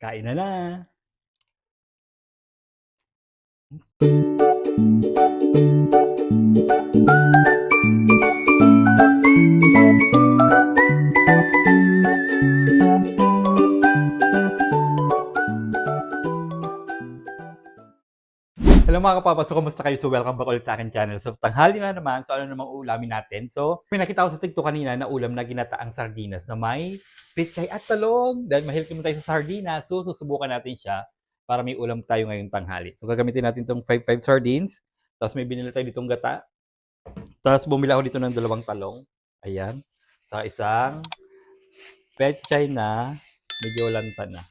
Kain na na. Hello mga kapapas, so kumusta kayo? So welcome back ulit sa akin channel. So tanghali na naman, so ano namang ulamin natin? So may nakita ko sa TikTok kanina na ulam na ginataang sardinas na may pitsay at talong. Dahil mahilig naman tayo sa sardinas, so susubukan natin siya para may ulam tayo ngayong tanghali. So gagamitin natin itong 5-5 sardines. Tapos may binili tayo ditong gata. Tapos bumili ako dito ng dalawang talong. Ayan. Sa isang pechay na medyo lanta na.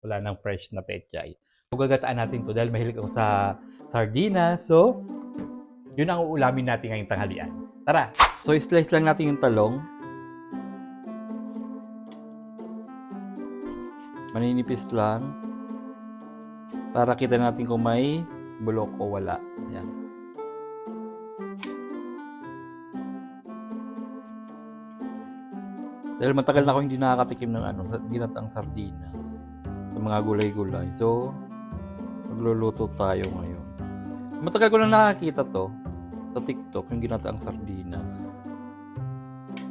Wala nang fresh na pechay. Gagataan natin to dahil mahilig ako sa sardinas. So, yun ang uulamin natin ngayong tanghalian. Tara! So, slice lang natin yung talong. Maninipis lang. Para kita natin kung may bulok o wala. Ayan. Dahil matagal na ako hindi nakakatikim ng ano, sa ginatang sardinas. Sa mga gulay-gulay. So, magluluto tayo ngayon. Matagal ko na nakakita to sa TikTok, yung ginataang sardinas.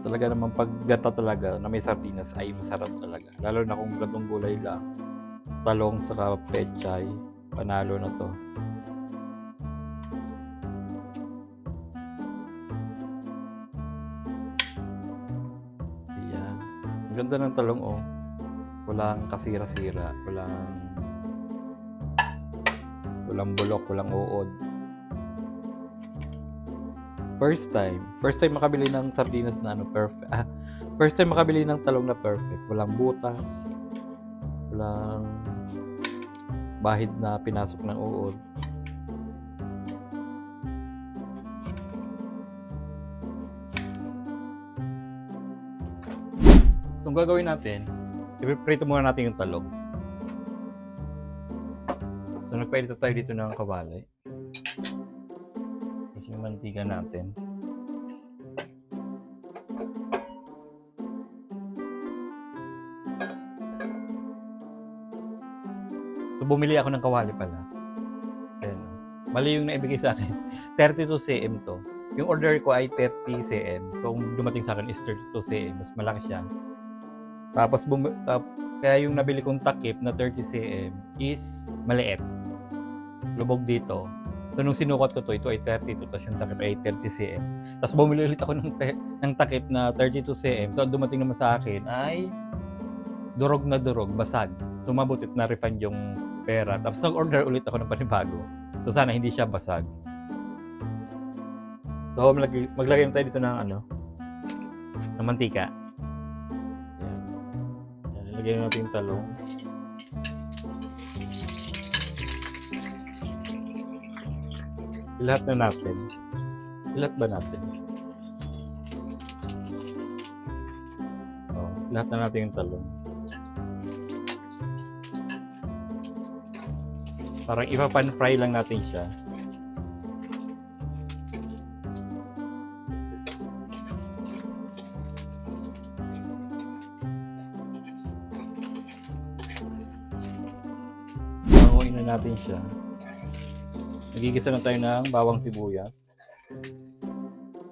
Talaga naman pag gata talaga na may sardinas ay masarap talaga. Lalo na kung gatong gulay lang. Talong sa pechay, panalo na to. Ayan. Ang ganda ng talong oh. Walang kasira-sira, walang walang bulok, walang uod. First time. First time makabili ng sardinas na ano, perfect. Ah, first time makabili ng talong na perfect. Walang butas. Walang bahid na pinasok ng uod. So, ang gagawin natin, ipiprito muna natin yung talong. So, nagpainit tayo dito ng kawali. Tapos yung mantika natin. So, bumili ako ng kawali pala. Ayan. Mali yung naibigay sa akin. 32 cm to. Yung order ko ay 30 cm. So, kung dumating sa akin is 32 cm. Mas malaki siya. Tapos, bum- tap- kaya yung nabili kong takip na 30 cm is maliit. Lubog dito. So, nung sinukot ko to, ito ay 32, tapos yung takip ay 30 cm. Tapos, bumili ulit ako ng, te- ng takip na 32 cm. So, dumating naman sa akin ay durog na durog, basag. So, mabutit na refund yung pera. Tapos, nag-order ulit ako ng panibago. So, sana hindi siya basag. So, maglagay, maglagay tayo dito ng ano, ng mantika. Yan. Yan, ilagay na natin yung talong. Lahat na natin. Lahat ba natin? Oh, lahat na natin yung talong. Parang ipa pan fry lang natin siya. Banguin na natin siya. Nagigisa na tayo ng bawang sibuyas.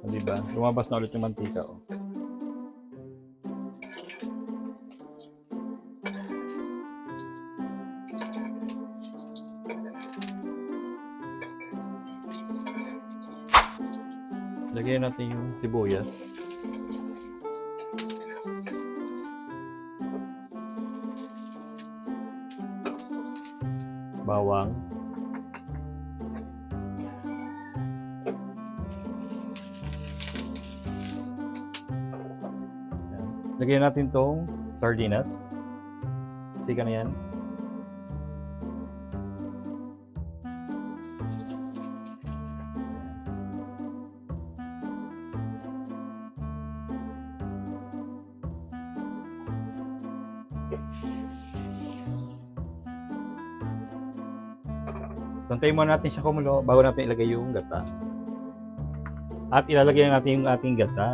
O, diba? Lumabas na ulit yung mantika. Oh. Lagyan natin yung sibuyas. Bawang. Lagyan natin tong sardinas. Sika na yan. Santayin muna natin siya kumulo bago natin ilagay yung gata. At ilalagay na natin yung ating gata.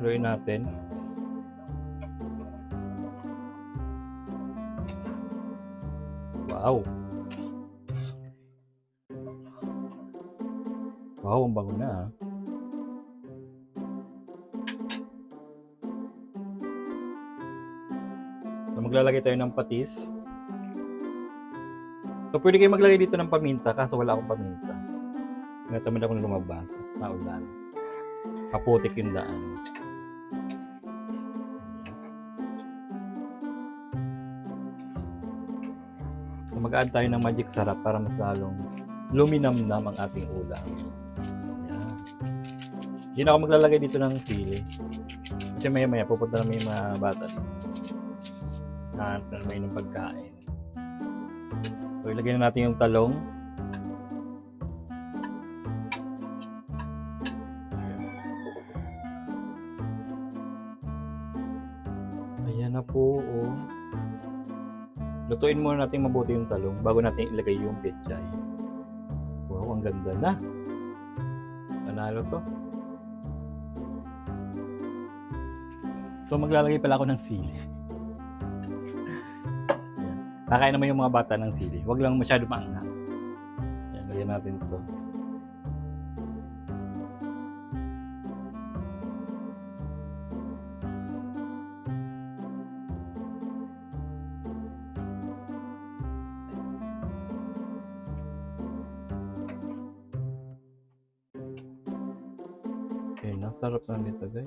Haluin natin. Wow. Wow, ang bango na ah. So, maglalagay tayo ng patis. So, pwede kayo maglagay dito ng paminta, kaso wala akong paminta. Natamad ako na lumabas. Naulan. Kaputik yung daan. Mag-add tayo ng magic sarap para mas lalong luminamnam ang ating ulam. Yan. Hindi na ako maglalagay dito ng sili. Kasi maya maya pupunta na may mga bata na may ng pagkain. So, ilagay na natin yung talong. Lutuin muna natin mabuti yung talong bago natin ilagay yung pechay. Wow, ang ganda na. Panalo to. So maglalagay pala ako ng sili. Ayan. Kakain naman yung mga bata ng sili. Huwag lang masyado maanghang. Ayan, lagyan natin to. Ayan, sarap na nito guys.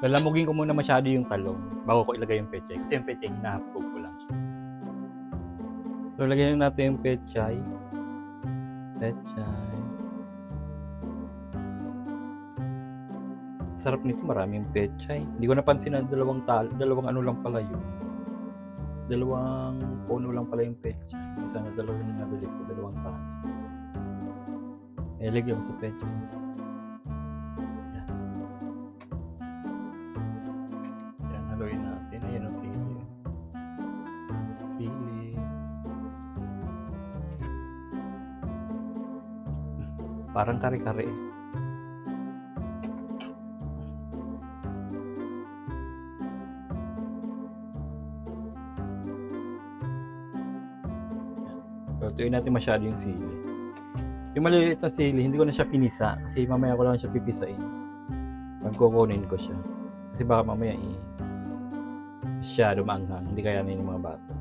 Lalamugin ko muna masyado yung talong bago ko ilagay yung pechay. Kasi yung pechay, hinahapog ko lang siya. So, lagyan na natin yung pechay. Pechay. Sarap nito, maraming pechay. Hindi ko napansin na dalawang tal, dalawang ano lang pala yun. Dalawang puno lang pala yung pechay. Isa na dalawang nabili ko, dalawang tali. Eh, lagyan ko sa pechay. Yan. Yan, haluin natin. Ayan ang sili. Sili. Parang kare-kare. Lutuin natin masyado yung sili. Yung maliliit na sili, hindi ko na siya pinisa kasi mamaya ko lang siya pipisain. Magkukunin ko siya. Kasi baka mamaya i siya dumanghang, hindi kaya ng mga bata.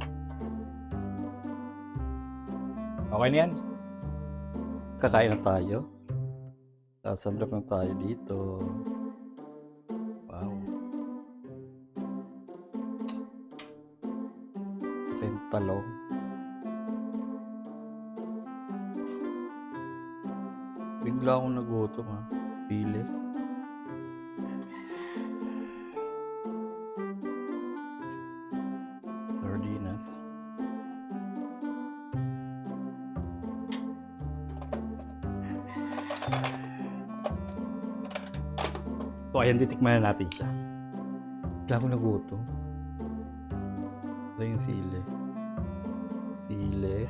Okay na yan. Kakain na tayo. Sasandok na tayo dito. Wow. Ito Bigla akong nagutom ha. Sili. Sardinas. So, ayan, titikman na natin siya. Bigla akong nagutom. Ito yung sili. Sili.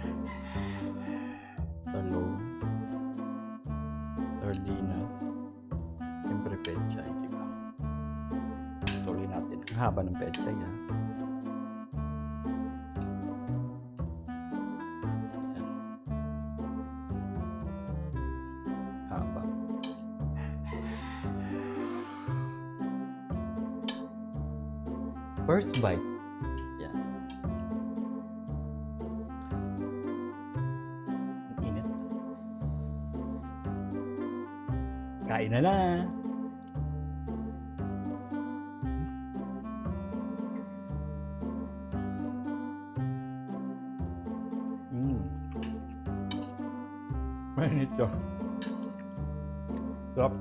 Haba ng pechay, ha? Ayan. Haba. First bite. Yan. Init. Kain na na. Mainit siya. Sarap.